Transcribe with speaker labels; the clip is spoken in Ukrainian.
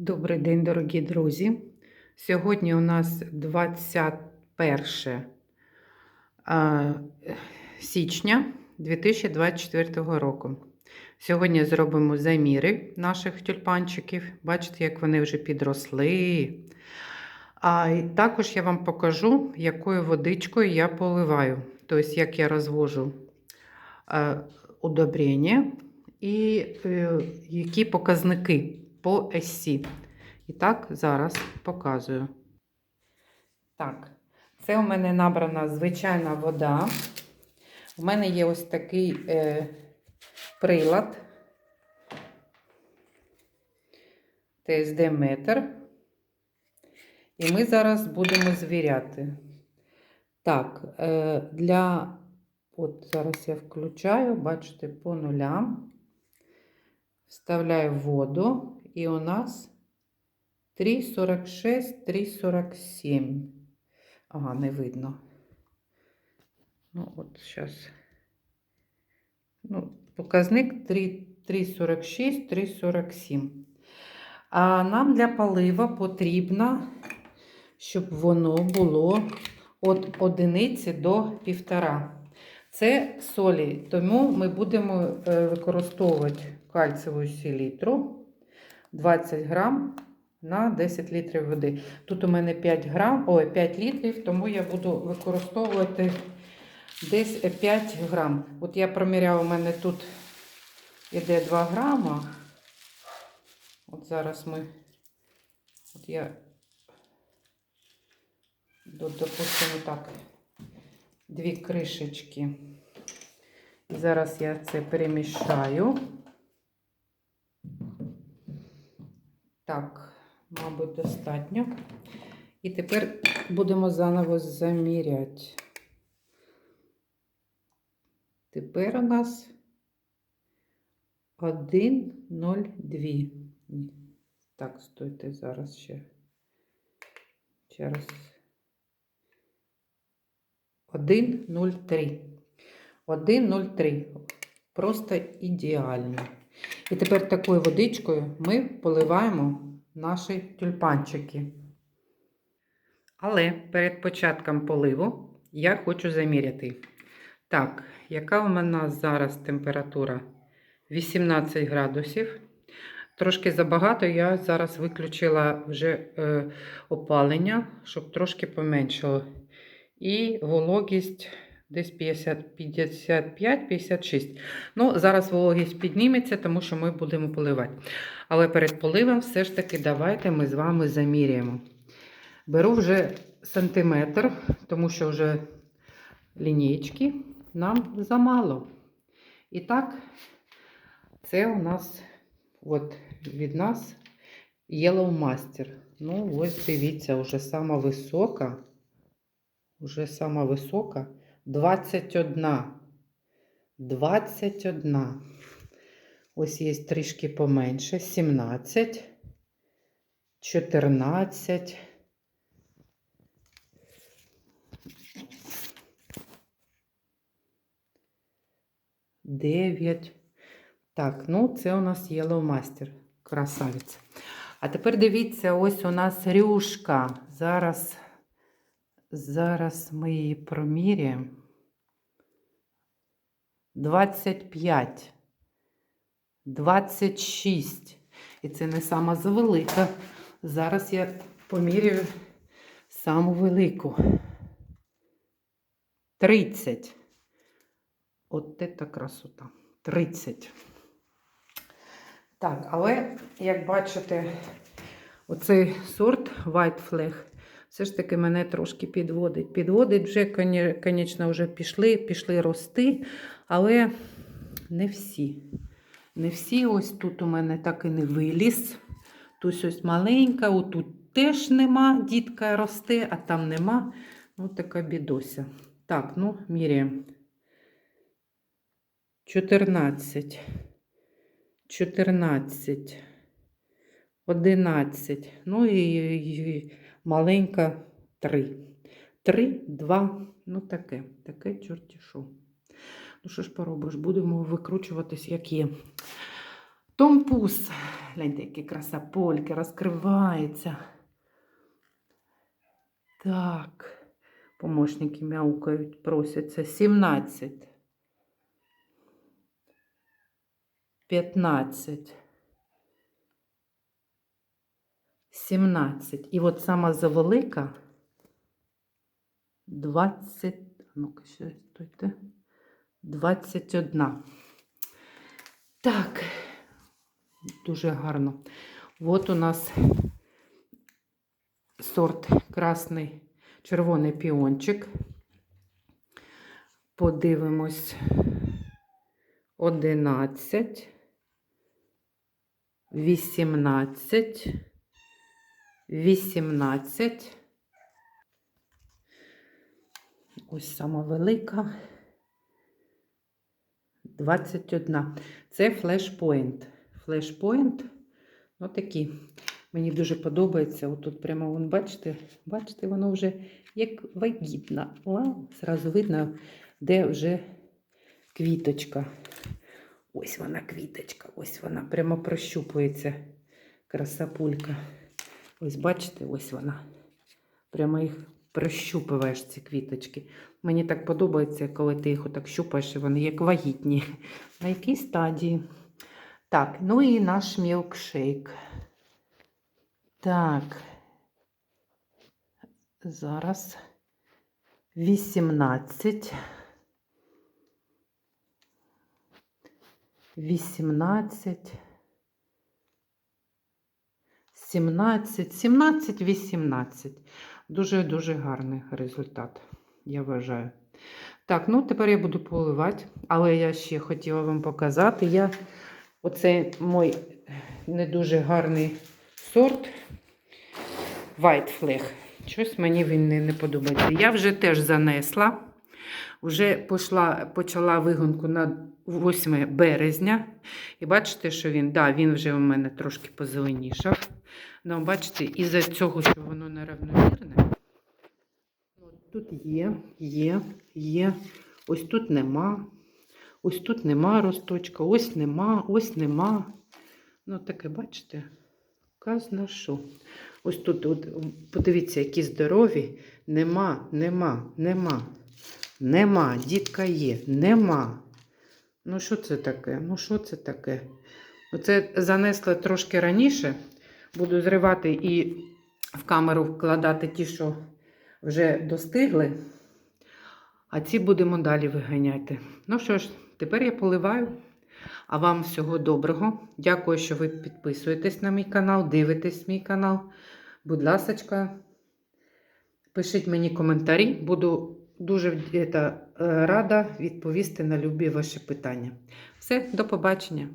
Speaker 1: Добрий день, дорогі друзі. Сьогодні у нас 21 січня 2024 року. Сьогодні зробимо заміри наших тюльпанчиків. Бачите, як вони вже підросли. А також я вам покажу, якою водичкою я поливаю. Тобто, як я розвожу е, удобрення і е, які показники по SC. І так, зараз показую. Так, це у мене набрана звичайна вода. У мене є ось такий е, прилад. ТСД-метр. І ми зараз будемо звіряти. Так, е, для, от зараз я включаю, бачите, по нулям. Вставляю воду, і у нас 3,46, 3,47. Ага, не видно. Ну, от зараз. Ну, показник 3,46, 3,47. А нам для полива потрібно, щоб воно було від одиниці до півтора. Це солі, тому ми будемо е, використовувати кальцеву селітру 20 грам на 10 літрів води. Тут у мене 5 грам, ой, 5 літрів, тому я буду використовувати десь 5 грам. От я проміряла, у мене тут іде 2 грама. От зараз ми, от я, допустимо так, дві кришечки. І зараз я це перемішаю. Так, мабуть, достатньо. І тепер будемо заново заміряти. Тепер у нас 1,02. Так, стойте зараз ще. Раз. 1,03. 1,03. Просто ідеально. І тепер такою водичкою ми поливаємо наші тюльпанчики. Але перед початком поливу я хочу заміряти. Так, яка у мене зараз температура? 18 градусів. Трошки забагато, я зараз виключила вже е, опалення, щоб трошки поменшало. І вологість десь 55-56. Ну, зараз вологість підніметься, тому що ми будемо поливати. Але перед поливом все ж таки давайте ми з вами заміряємо. Беру вже сантиметр, тому що вже лінійки нам замало. І так, це у нас от від нас Yellow Master. Ну, ось дивіться, вже сама висока. Уже сама висока. 21. 21. Ось є трішки поменше. 17. 14. Дев'ять. Так, ну це у нас Yellow Master. Красавиця. А тепер дивіться, ось у нас рюшка. Зараз, зараз ми її проміряємо. 25. 26. І це не сама завелика. Зараз я поміряю саму велику. 30. От це красота. 30. Так, але, як бачите, оцей сорт White Flag все ж таки мене трошки підводить. Підводить вже, звісно, вже пішли, пішли рости, але не всі. Не всі ось тут у мене так і не виліз. Тут ось маленька, отут теж нема, дітка росте, а там нема. Ну, така бідося. Так, ну, міряємо. 14. 14, 11, ну і, маленька 3. 3, 2, ну таке, таке чорті що. Ну що ж поробиш, будемо викручуватись, як є. Томпус. Гляньте, які краса польки розкривається. Так. Помощники мяукають, просяться. 17. 15. 17. І от сама завелика 20. Ну-ка, ще стойте. 21. Так, дуже гарно. От у нас сорт красний червоний піончик. Подивимось 11, 18, 18. Ось сама велика. 21. Це флешпоінт. Флешпоінт. Ось такі. Мені дуже подобається. Отут прямо, вон, бачите, бачите, воно вже як вагітна. Вау, Зразу видно, де вже квіточка. Ось вона квіточка, ось вона прямо прощупується. Красапулька. Ось бачите, ось вона. Прямо їх прощупуєш, ці квіточки. Мені так подобається, коли ти їх отак щупаєш, і вони як вагітні. На якій стадії? Так, ну і наш мілкшейк. Так. Зараз 18. 18. 17, 17, 18. Дуже-дуже гарний результат, я вважаю. Так, ну тепер я буду поливати, але я ще хотіла вам показати. Я оцей мой не дуже гарний сорт White Flag. Щось мені він не, не подобається. Я вже теж занесла. Вже пішла, почала вигонку на 8 березня. І бачите, що він, да, він вже у мене трошки позеленішав. Ну, бачите, із-за цього, що воно неравномірне. Тут є, є, є. Ось тут нема. Ось тут нема росточка, ось нема, ось нема. Ну, таке, бачите, казна що. Ось тут, от, подивіться, які здорові. Нема, нема, нема. Нема, дітка є, нема. Ну, що це таке? Ну, що це таке? Оце занесли трошки раніше. Буду зривати і в камеру вкладати ті, що вже достигли. А ці будемо далі виганяти. Ну що ж, тепер я поливаю. А вам всього доброго. Дякую, що ви підписуєтесь на мій канал, дивитесь мій канал. Будь ласочка, пишіть мені коментарі. Буду дуже е, е, рада відповісти на любі ваші питання. Все, до побачення.